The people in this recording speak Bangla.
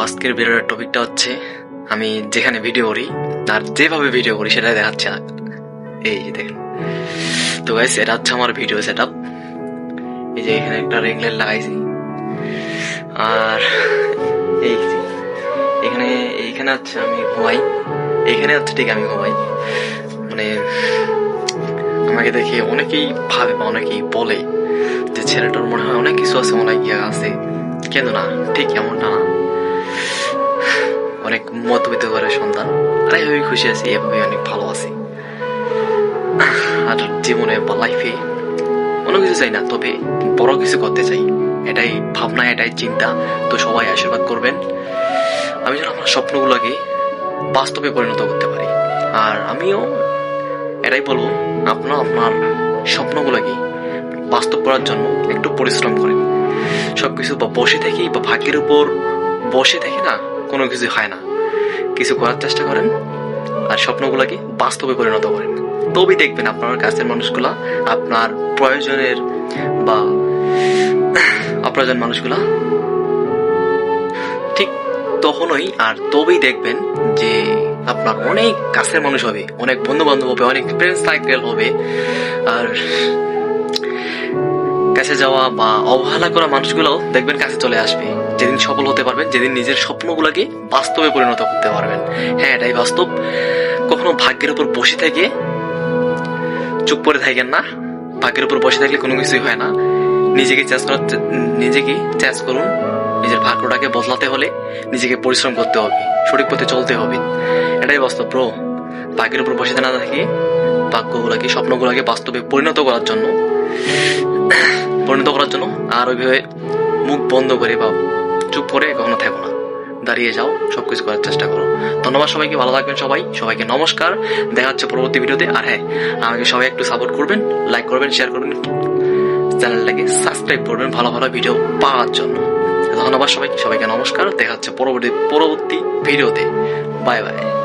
আজকের ভিডিওর টপিকটা হচ্ছে, আমি যেখানে ভিডিও করি আর যেভাবে ভিডিও করি সেটাই দেখাচ্ছে এই যে দেখেন। তো গাইস এটা হচ্ছে আমার ভিডিও সেট এই যে এখানে একটা রিং লাইট লাগাইছি। আর এই এখানে, এইখানে হচ্ছে আমি ঘুমাই। এখানে হচ্ছে ঠিক আমি ঘুমাই। মানে আমাকে দেখে অনেকেই ভাবে বা অনেকেই বলে যে ছেলেটার মনে হয় অনেক কিছু আছে, মনে হয় আছে। কিন্তু না, ঠিক এমনটা না। অনেক মধ্যবিত্ত ঘরের সন্তান। আর এইভাবে খুশি আছি এভাবে অনেক ভালো আছি। আর জীবনে বা লাইফে কোনো কিছু চাই না, তবে বড় কিছু করতে চাই। এটাই ভাবনা, এটাই চিন্তা। তো সবাই আশীর্বাদ করবেন। আমি যেন আমার স্বপ্নগুলোকে বাস্তবে পরিণত করতে পারি। আর আমিও এটাই বলব, আপনার আপনার স্বপ্নগুলোকে বাস্তব করার জন্য একটু পরিশ্রম করেন। সবকিছু বা বসে থেকেই বা ভাগ্যের উপর বসে থেকে না কোনো কিছু হয় না। কিছু করার চেষ্টা করেন, আর স্বপ্নগুলোকে বাস্তবে পরিণত করেন। তবেই দেখবেন আপনার কাছের মানুষগুলা, আপনার প্রয়োজনের বা অপ্রয়োজন মানুষগুলা ঠিক তখনই, আর তবেই দেখবেন যে আপনার অনেক কাছের মানুষ হবে, অনেক বন্ধু বান্ধব হবে, অনেক ফ্রেন্ড সার্কেল হবে, আর কাছে যাওয়া বা অবহেলা করা মানুষগুলোও দেখবেন কাছে চলে আসবে। যেদিন সফল হতে পারবেন, যেদিন নিজের স্বপ্নগুলোকে বাস্তবে পরিণত করতে পারবেন। হ্যাঁ এটাই বাস্তব। কখনো ভাগ্যের উপর বসে থেকে চুপ করে থাকেন না। ভাগ্যের উপর বসে থাকলে কোনো কিছুই হয় না। নিজেকে চেঞ্জ করার নিজেকে চেঞ্জ করুন। নিজের ভাগ্যটাকে বদলাতে হলে নিজেকে পরিশ্রম করতে হবে। সঠিক পথে চলতে হবে। এটাই বাস্তব ব্রো ভাগ্যের উপর বসে না থাকে ভাগ্যগুলোকে, স্বপ্নগুলোকে বাস্তবে পরিণত করার জন্য পরিণত করার জন্য আর ওইভাবে মুখ বন্ধ করে বা চুপ করে কখনো থাকো না। দাঁড়িয়ে যাও, সবকিছু করার চেষ্টা করো। ধন্যবাদ সবাইকে, ভালো থাকবেন সবাই। সবাইকে নমস্কার। দেখা হচ্ছে পরবর্তী ভিডিওতে। আর হ্যাঁ আমাকে সবাই একটু সাপোর্ট করবেন লাইক করবেন শেয়ার করবেন। চ্যানেলটাকে সাবস্ক্রাইব করবেন ভালো ভালো ভিডিও পাওয়ার জন্য। ধন্যবাদ সবাই সবাইকে নমস্কার। দেখা হচ্ছে পরবর্তী পরবর্তী ভিডিওতে। Bye bye